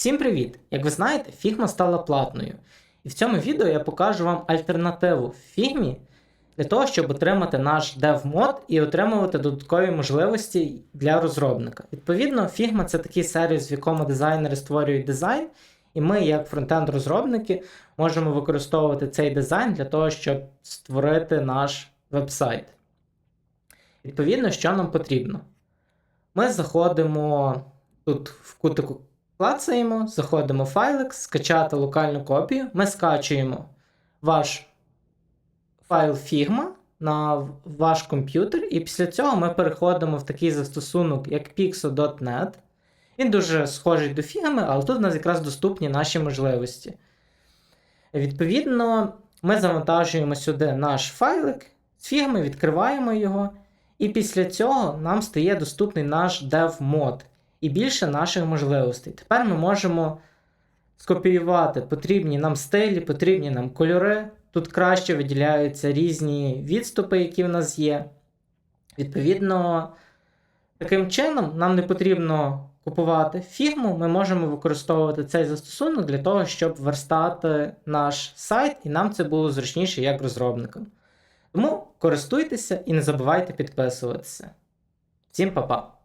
Всім привіт! Як ви знаєте, Figma стала платною. І в цьому відео я покажу вам альтернативу Figma для того, щоб отримати наш DevMod і отримувати додаткові можливості для розробника. Відповідно, Figma це такий сервіс, в якому дизайнери створюють дизайн, і ми, як фронтенд-розробники, можемо використовувати цей дизайн для того, щоб створити наш веб-сайт. Відповідно, що нам потрібно? Ми заходимо тут в кутику клацаємо, заходимо в файлик, скачати локальну копію. Ми скачуємо ваш файл Figma на ваш комп'ютер, і після цього ми переходимо в такий застосунок, як pixo.net. Він дуже схожий до Figma, але тут у нас якраз доступні наші можливості. Відповідно, ми завантажуємо сюди наш файлик з Figma, відкриваємо його, і після цього нам стає доступний наш dev-мод і більше наших можливостей. Тепер ми можемо скопіювати потрібні нам стилі, потрібні нам кольори. Тут краще виділяються різні відступи, які в нас є. Відповідно, таким чином нам не потрібно купувати фігму, ми можемо використовувати цей застосунок для того, щоб верстати наш сайт, і нам це було зручніше як розробникам. Тому користуйтеся і не забувайте підписуватися. Всім па-па!